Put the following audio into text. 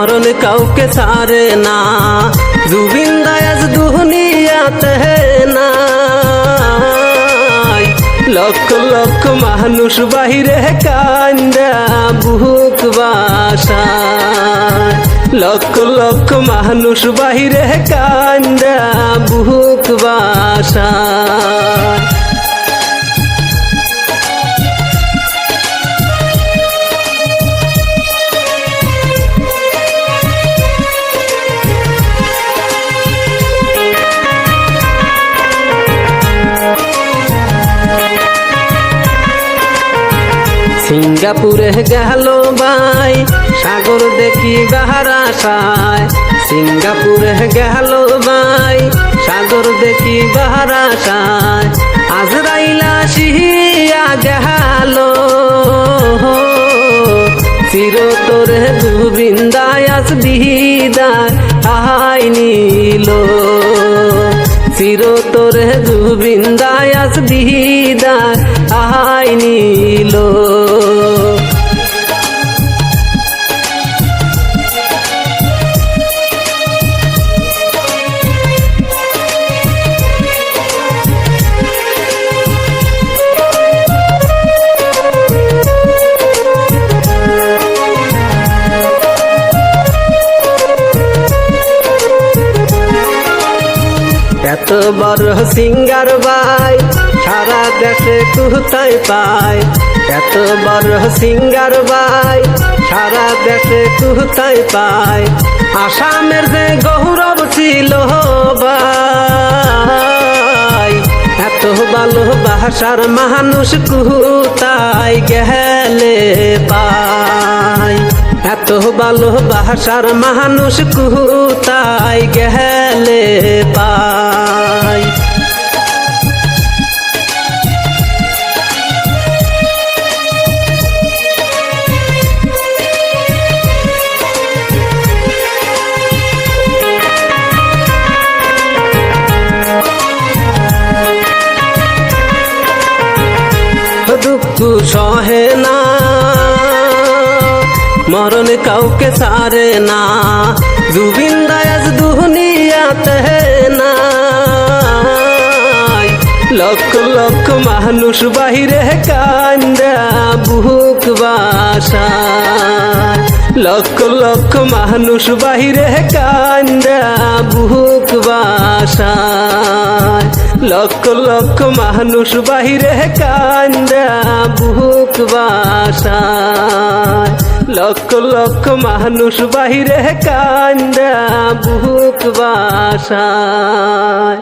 মরণ কাউকে ছাড়ে না। জুবিন দায়াজ দুনিয়াতে নাই। লক্ষ লক্ষ মানুষ বাহিরে কান্দা বুক বাসায়। লক্ষ লক্ষ মানুষ বাহিরে কান্দা বুক বাসায়। সিঙ্গাপুরে গেল ভাই, সাগর দেখি বাহার আশায়। সিঙ্গাপুরে গেল ভাই, সাগর দেখি বাহার আশায়। আজরাইলা শিহিয়া গেল। চির তোরে গোবিন্দায় আস বিদায় আহাই নীল। চির তোরে গোবিন্দায় আস বিদায় আহাই নীল। এত বড় সিঙ্গার ভাই, সারা দেশে কোথায় পায়। এত বড় সিঙ্গার ভাই, সারা দেশে কোথায় পায়। আসামের যে গৌরব ছিল ভাই, এত ভালোবাসার মানুষ কোথায় গেলে পায়। এত ভালোবাসার মানুষ কোথায় গেলে পায়। মরণ কাউকে সারে না জুবিন দায়াজ দুনিয়াতে নাই লক্ষ লক্ষ মানুষ বাহিরে কান্দা বুক বাসা লক্ষ লক্ষ মানুষ বাহিরে কান্দা বুক বাসা লক্ষ লক্ষ মানুষ বাহিরে কান্দা বুক বাসায় লক্ষ লক্ষ মানুষ বাহিরে কান্দা বুক বাসায়।